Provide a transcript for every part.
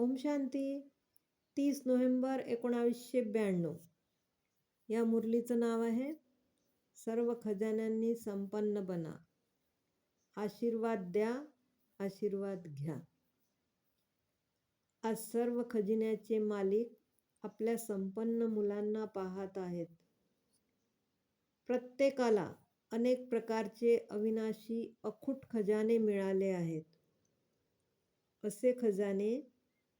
ओम शांती. तीस नोव्हेंबर एकोणावीसशे ब्याण्णव. या मुरलीचं नाव आहे सर्व खजान्यांनी संपन्न बना. आशीर्वाद द्या आशीर्वाद घ्या. आज सर्व खजिन्याचे मालिक आपल्या संपन्न मुलांना पाहत आहेत. प्रत्येकाला अनेक प्रकारचे अविनाशी अखूट खजाने मिळाले आहेत. असे खजाने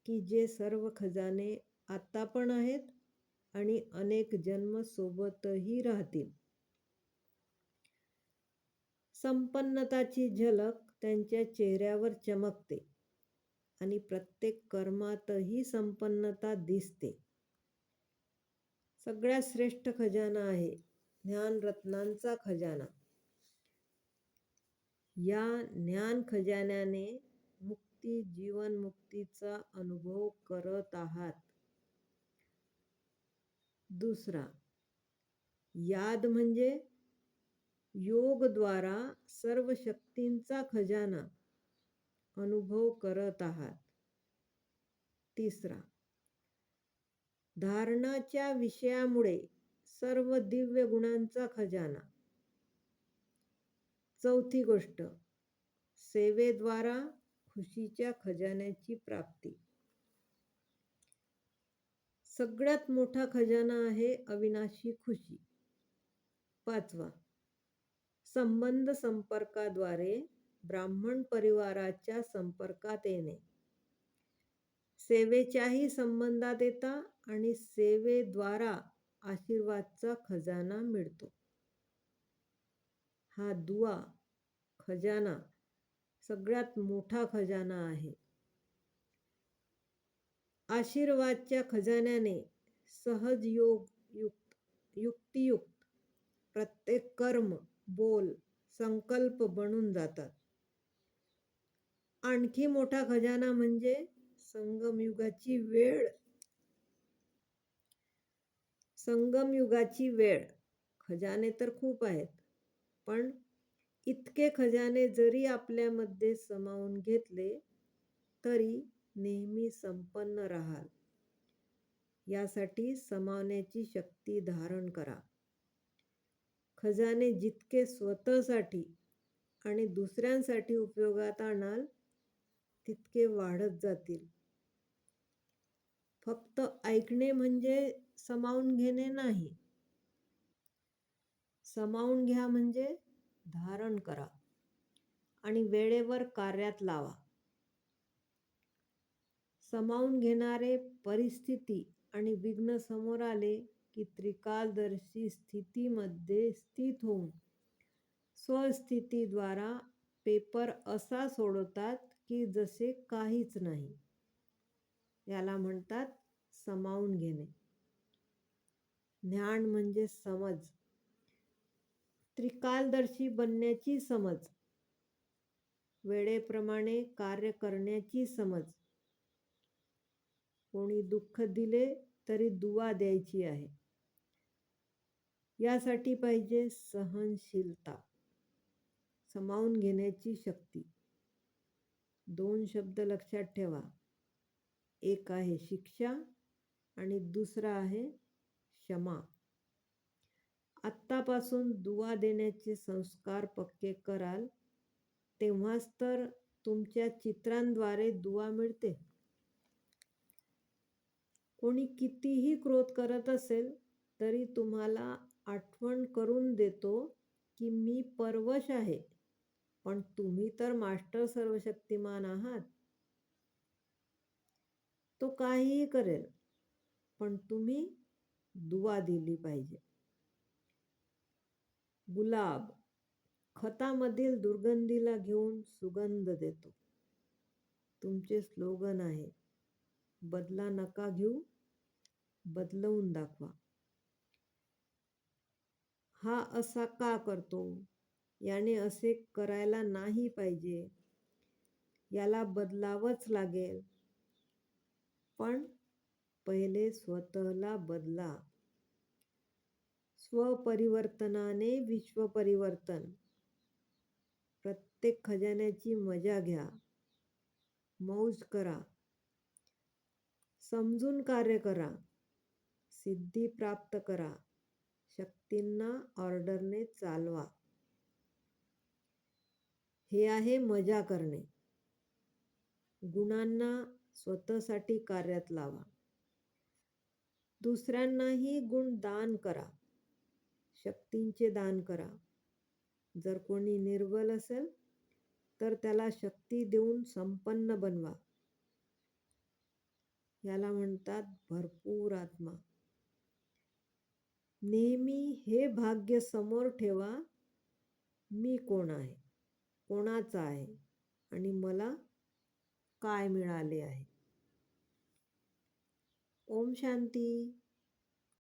की जे सर्व खजाने आता पण आहेत आणि अनेक जन्म सोबतही राहतील. संपन्नताची झलक त्यांच्या चेहऱ्यावर चमकते आणि प्रत्येक कर्मातही संपन्नता दिसते. सगळ्यात श्रेष्ठ खजाना आहे ज्ञानरत्नांचा खजाना. या ज्ञान खजान्याने मुक्ती जीवनमुक्तीचा अनुभव करत आहात. दुसरा याद म्हणजे योगद्वारा सर्व शक्तींचा खजाना अनुभव करत आहात. तिसरा धारणाच्या विषयामुळे सर्व दिव्य गुणांचा खजाना. चौथी गोष्ट सेवेद्वारा खुशीच्या खजान्याची प्राप्ती. सगळ्यात मोठा खजाना आहे अविनाशी खुशी. पाचवा संबंध संपर्काद्वारे ब्राह्मण परिवाराच्या संपर्कात येणे. सेवेच्याही संबंधात येता आणि सेवेद्वारा आशीर्वादचा खजाना मिळतो. हा दुवा खजाना सगळ्यात मोठा खजाना आहे. आशीर्वादच्या खजान्याने सहज योग युक्त युक्तियुक्त प्रत्येक कर्म बोल संकल्प बनून जातात. आणखी मोठा खजाना म्हणजे संगमयुगाची वेळ. संगमयुगाची वेळ. खजाने तर खूप आहेत पण इतके खजाने जरी आपल्यामध्ये समावून घेतले तरी नेहमी संपन्न राहाल. यासाठी समावण्याची शक्ती धारण करा. खजाने जितके स्वतःसाठी आणि दुसऱ्यांसाठी उपयोगात आणाल तितके वाढत जातील. फक्त ऐकणे म्हणजे समावून घेणे नाही. समावून घ्या म्हणजे धारण करा आणि वेळेवर कार्यात लावा. समावून घेणारे परिस्थिती आणि विघ्न समोर आले की त्रिकालदर्शी स्थितीमध्ये स्थित होऊन स्वस्थितीद्वारा पेपर असा सोडवतात की जसे काहीच नाही. याला म्हणतात समावून घेणे. ज्ञान म्हणजे समज. त्रिकालदर्शी बनण्याची समज. वेळेप्रमाणे कार्य करण्याची समज. कोणी दुःख दिले तरी दुवा द्यायची आहे. यासाठी पाहिजे सहनशीलता. समावून घेण्याची शक्ती. दोन शब्द लक्षात ठेवा. एक आहे शिक्षा आणि दुसरा आहे क्षमा. आत्तापासून दुवा देण्याचे संस्कार पक्के कराल तेव्हाच तर तुमच्या चित्रांद्वारे दुवा मिळते. कोणी कितीही क्रोध करत असेल तरी तुम्हाला आठवण करून देतो की मी परवश आहे पण तुम्ही तर मास्टर सर्वशक्तिमान आहात. तो काहीही करेल पण तुम्ही दुवा दिली पाहिजे. गुलाब खतामधील दुर्गंधीला घेऊन सुगंध देतो. तुमचे स्लोगन आहे बदला नका घेऊ बदलवून दाखवा. हा असा का करतो? याने असे करायला नाही पाहिजे. याला बदलावंच लागेल. पण पहिले स्वतःला बदला. स्वपरिवर्तनाने विश्वपरिवर्तन. प्रत्येक खजान्याची मजा घ्या. मौज करा. समजून कार्य करा. सिद्धी प्राप्त करा. शक्तींना ऑर्डरने चालवा. हे आहे मजा करणे. गुणांना स्वतःसाठी कार्यात लावा. दुसऱ्यांनाही गुण दान करा. शक्तींचे दान करा. जर कोणी निर्बल असेल तर त्याला शक्ती देऊन संपन्न बनवा. याला म्हणतात भरपूर आत्मा. नेहमी हे भाग्य समोर ठेवा मी कोण आहे? कोणाचा आहे? आणि मला काय मिळाले आहे? ओम शांती.